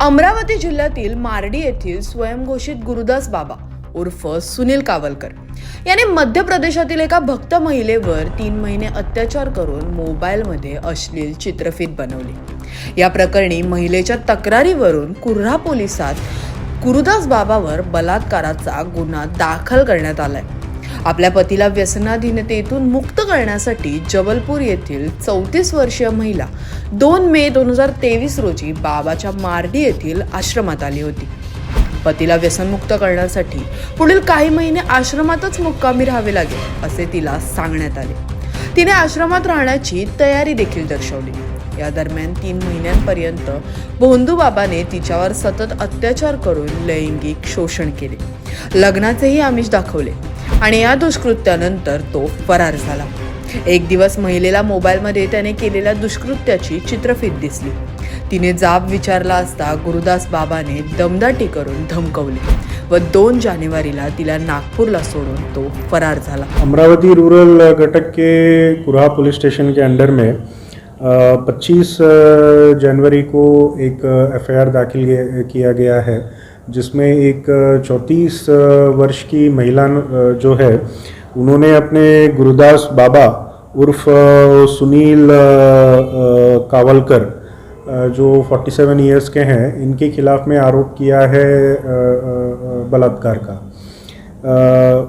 अमरावती जिल्ह्यातील मार्डी येथील स्वयंघोषित गुरुदास बाबा उर्फ सुनील कावलकर याने मध्य प्रदेशातील एका भक्त महिलेवर तीन महिने अत्याचार करून मोबाईलमध्ये अश्लील चित्रफित बनवली. या प्रकरणी महिलेच्या तक्रारीवरून कुर्हा पोलिसात गुरुदास बाबावर बलात्काराचा गुन्हा दाखल करण्यात आलाय. आपल्या पतीला व्यसनाधीनतेतून मुक्त करण्यासाठी जबलपूर येथील चौतीस वर्षीय महिला दोन मे दोन हजार तेवीस रोजी बाबाच्या मार्डी येथील आश्रमात आली होती. पतीला व्यसनमुक्त करण्यासाठी पुढील काही महिने आश्रमातच मुक्कामी राहावे लागेल असे तिला सांगण्यात आले. तिने आश्रमात राहण्याची तयारी देखील दर्शवली. या दरम्यान तीन महिन्यांपर्यंत भोंदू बाबाने तिच्यावर सतत अत्याचार करून लैंगिक शोषण केले. लग्नाचेही आमिष दाखवले. आणि या दुष्कृत्यानंतर तो फरार झाला. एक दिवस महिलेला मोबाईलमध्ये त्याने केलेल्या दुष्कृत्याची चित्रफित दिसली. तिने जाब विचारला असता गुरुदास बाबाने दमदाटी करून धमकवली व दोन जानेवारीला तिला नागपूरला सोडून तो फरार झाला. अमरावती रूरल घटक के कुरहा पुलिस स्टेशन के अंडर में पच्चीस जनवरी को एक एफआईआर दाखिल किया गया है। जिसमें एक चौंतीस वर्ष की महिला जो है, उन्होंने अपने गुरुदास बाबा उर्फ़ सुनील कावलकर जो 47 इयर्स के हैं, इनके खिलाफ में आरोप किया है बलात्कार का।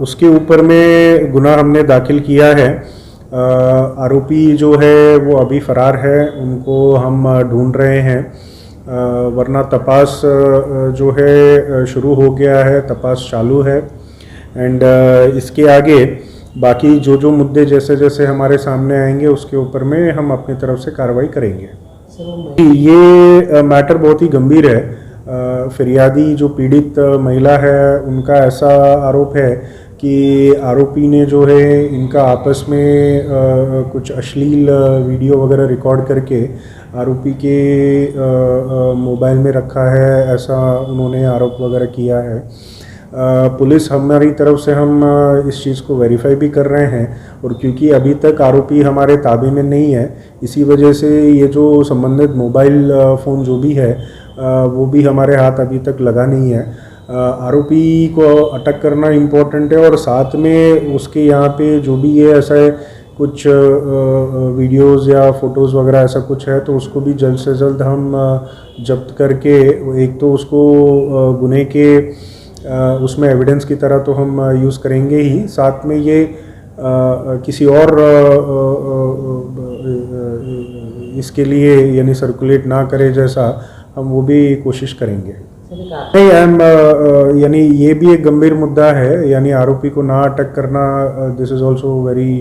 उसके ऊपर में गुना हमने दाखिल किया है। आरोपी जो है, वो अभी फरार है, उनको हम ढूंढ रहे हैं। वरना तपास जो है शुरू हो गया है, तपास चालू है। एंड इसके आगे बाकी जो जो मुद्दे जैसे जैसे हमारे सामने आएँगे, उसके ऊपर में हम अपनी तरफ़ से कार्रवाई करेंगे। ये मैटर बहुत ही गंभीर है। फिरियादी जो पीड़ित महिला है, उनका ऐसा आरोप है कि आरोपी ने जो है इनका आपस में अ, कुछ अश्लील वीडियो वगैरह रिकॉर्ड करके आरोपी के मोबाइल में रखा है ऐसा उन्होंने आरोप वगैरह किया है। पुलिस हमारी तरफ़ से हम इस चीज़ को वेरीफाई भी कर रहे हैं और क्योंकि अभी तक आरोपी हमारे ताबे में नहीं है इसी वजह से ये जो संबंधित मोबाइल फ़ोन जो भी है वो भी हमारे हाथ अभी तक लगा नहीं है। आरोपी को अटक करना इम्पोर्टेंट है और साथ में उसके यहाँ पे जो भी ये ऐसा है, कुछ वीडियोस या फ़ोटोज़ वगैरह ऐसा कुछ है तो उसको भी जल्द से जल्द हम जब्त करके, एक तो उसको गुने के उसमें एविडेंस की तरह तो हम यूज़ करेंगे ही। साथ में ये किसी और इसके लिए यानी सर्कुलेट ना करे जैसा, हम वो भी कोशिश करेंगे। नहीं आई एम यानी ये भी एक गंभीर मुद्दा है यानी आरोपी को ना अटक करना this is also very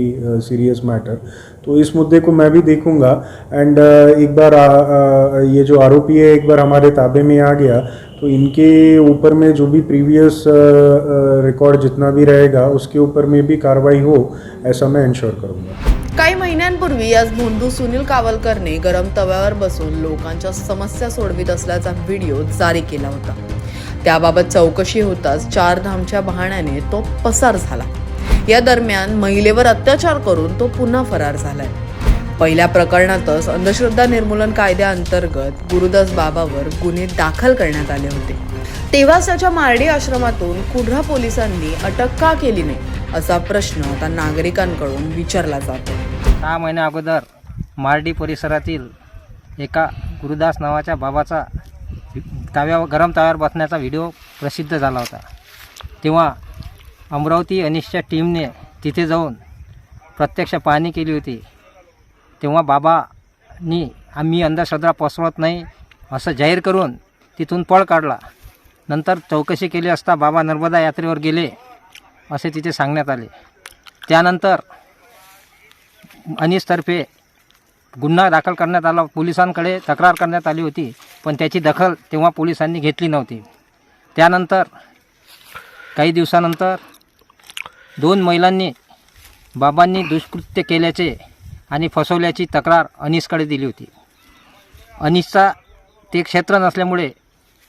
serious matter तो इस मुद्दे को मैं भी देखूँगा। एंड uh, एक बार आ, आ, ये जो आरोपी है एक बार हमारे ताबे में आ गया तो इनके ऊपर में जो भी प्रीवियस रिकॉर्ड uh, जितना भी रहेगा उसके ऊपर में भी कार्रवाई हो ऐसा मैं इंश्योर करूँगा। काही महिन्यांपूर्वी आज भोंदू सुनील कावलकरने गरम तव्यावर बसून लोकांच्या समस्या सोडवित असल्याचा व्हिडिओ जारी केला होता. त्याबाबत चौकशी होताच चार धामच्या बहाण्याने तो पसार झाला. या दरम्यान महिलेवर अत्याचार करून तो पुन्हा फरार झालाय. पहिल्या प्रकरणातच अंधश्रद्धा निर्मूलन कायद्याअंतर्गत गुरुदास बाबावर गुन्हे दाखल करण्यात आले होते. तेव्हाच त्याच्या मारडी आश्रमातून कुर्हा पोलिसांनी अटक का केली नाही? असा प्रश्न आता नागरिकांकडून विचारला जातो. सहा महिन्या अगोदर मार्डी परिसरातील एका गुरुदास नावाच्या बाबाचा ताव्यावर गरम ताव्यावर बसण्याचा व्हिडिओ प्रसिद्ध झाला होता. तेव्हा अमरावती अनिशच्या टीमने तिथे जाऊन प्रत्यक्ष पाहणी केली होती. तेव्हा बाबांनी आम्ही अंधश्रद्धा पसरवत नाही असं जाहीर करून तिथून पळ काढला. नंतर चौकशी केली असता बाबा नर्मदा यात्रेवर गेले. असे तिथे सांगण्यात आले. त्यानंतर अनिसतर्फे गुन्हा दाखल करण्यात आला. पोलिसांकडे तक्रार करण्यात आली होती पण त्याची दखल तेव्हा पोलिसांनी घेतली नव्हती. त्यानंतर काही दिवसानंतर दोन महिलांनी बाबांनी दुष्कृत्य केल्याचे आणि फसवल्याची तक्रार अनिसकडे दिली होती. अनिसचा ते क्षेत्र नसल्यामुळे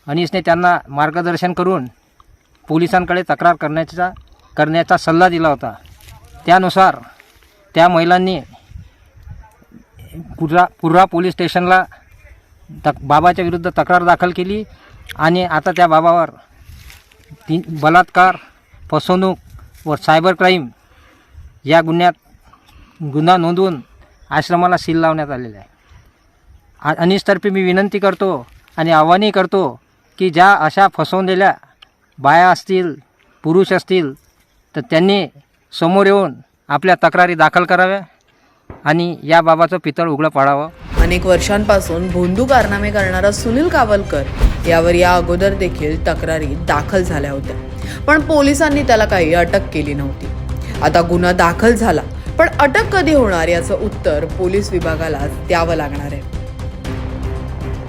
अनिसने त्यांना मार्गदर्शन करून पोलिसांकडे तक्रार करण्याचा करण्याचा सल्ला दिला होता. त्यानुसार त्या महिलांनी पुरा पुर्रा पोलीस स्टेशनला तक बाबाच्या विरुद्ध तक्रार दाखल केली आणि आता त्या बाबावर ती बलात्कार फसवणूक व सायबर क्राईम या गुन्ह्यात गुन्हा नोंदवून आश्रमाला सील लावण्यात आलेला आहे. आ- अनिसतर्फे मी विनंती करतो आणि आव्हानही करतो की ज्या अशा फसवलेल्या बाया असतील पुरुष असतील तर त्यांनी समोर येऊन आपल्या तक्रारी दाखल कराव्या आणि या बाबाचं पितळ उघडं पाडावं. अनेक वर्षांपासून भोंदू कारनामे करणारा सुनील कावलकर यावर या अगोदर देखील तक्रारी दाखल झाल्या होत्या. पण पोलिसांनी त्याला काही अटक केली नव्हती. आता गुन्हा दाखल झाला पण अटक कधी होणार याचं उत्तर पोलीस विभागाला द्यावं लागणार आहे.